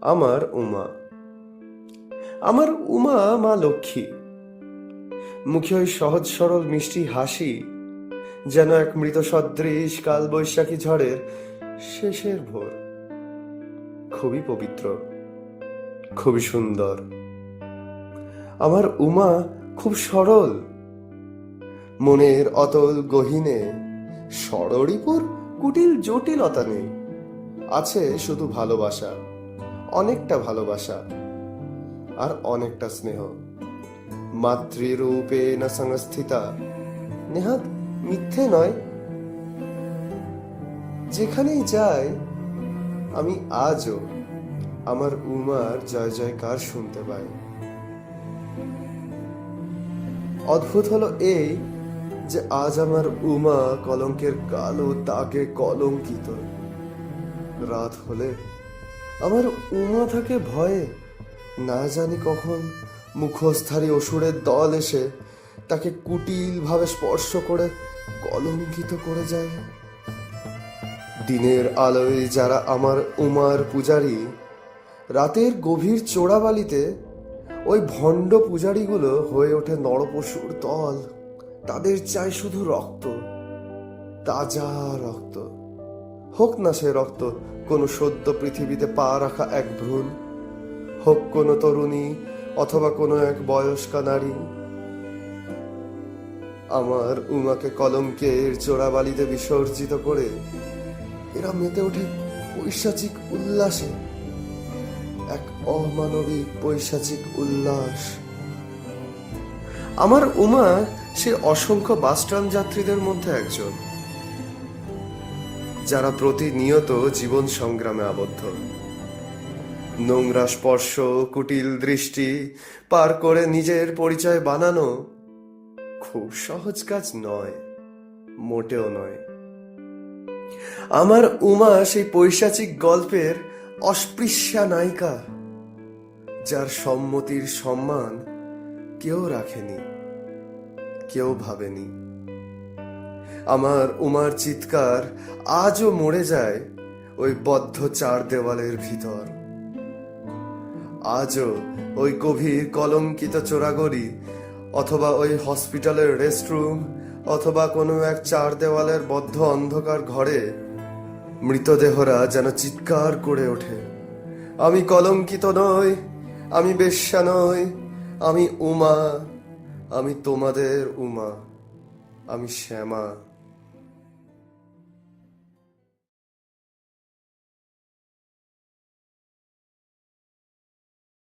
আমার উমা। আমার উমা মা লক্ষ্মী। মুখে ওই সহজ সরল মিষ্টি হাসি, যেন এক মৃত সদৃশ কাল বৈশাখী ঝড়ের শেষের ভোর। খুবই পবিত্র, খুবই সুন্দর। আমার উমা খুব সরল। মনের অতল গহীনে সরড়িপুর কুটিল জটিলতা নেই। আছে শুধু ভালোবাসা, অনেকটা ভালোবাসা আর অনেকটা স্নেহ। মাতৃরূপে না সংস্থিতা, নেহাত মিথ্যে নয়। যেখানেই যাই, আমি আজও আমার উমার জয় জয়কার শুনতে পাই। অদ্ভুত হলো এই যে আজ আমার উমা কলঙ্কের কালো দাগে কলঙ্কিত। রাত হলে আমার উমা থাকে ভয়ে। না জানি কখন মুখোশধারী অসুরের দল এসে তাকে কুটিল ভাবে স্পর্শ করে কলঙ্কিত করে যায়। দিনের আলোয় যারা আমার উমার পূজারী, রাতের গভীর চোরাবালিতে ওই ভণ্ড পূজারীগুলো হয়ে ওঠে নরপশুর দল। তাদের চাই শুধু রক্ত, তাজা রক্ত। হোক না সে রক্ত, কোনো সদ্য পৃথিবীতে পা রাখা এক ভ্রূণ। হোক কোনো তরুণী অথবা কোনো এক বয়স্কা নারী। আমার উমাকে কলঙ্কের চোরাবালিতে বিসর্জিত করে এরা মেতে ওঠে পৈশাচিক উল্লাসে। এক অমানবিক পৈশাচিক উল্লাস। আমার উমা সে অসংখ্য বাসট্রাম যাত্রীদের মধ্যে একজন। যারা প্রতিনিয়ত জীবন সংগ্রামে আবদ্ধ। নোংরা স্পর্শ, কুটিল দৃষ্টি, পার করে নিজের পরিচয় বানানো খুব সহজ কাজ নয়, মোটেও নয়। আমার উমা সেই পৈশাচিক গল্পের অস্পৃশ্যা নায়িকা, যার সম্মতির সম্মান কেউ রাখেনি, কেউ ভাবেনি। আমার উমার চিৎকার আজও মরে যায় ওই বদ্ধ চার দেওয়ালের ভিতর। আজও ওই গভীর কলঙ্কিত চোরাগরি অথবা ওই হসপিটালের রেস্টরুম অথবা কোনো এক চার দেওয়ালের বদ্ধ অন্ধকার ঘরে মৃতদেহরা যেন চিৎকার করে ওঠে। আমি কলঙ্কিত নই, আমি বেশ্যা নই, আমি উমা, আমি তোমাদের উমা, আমি শ্যামা।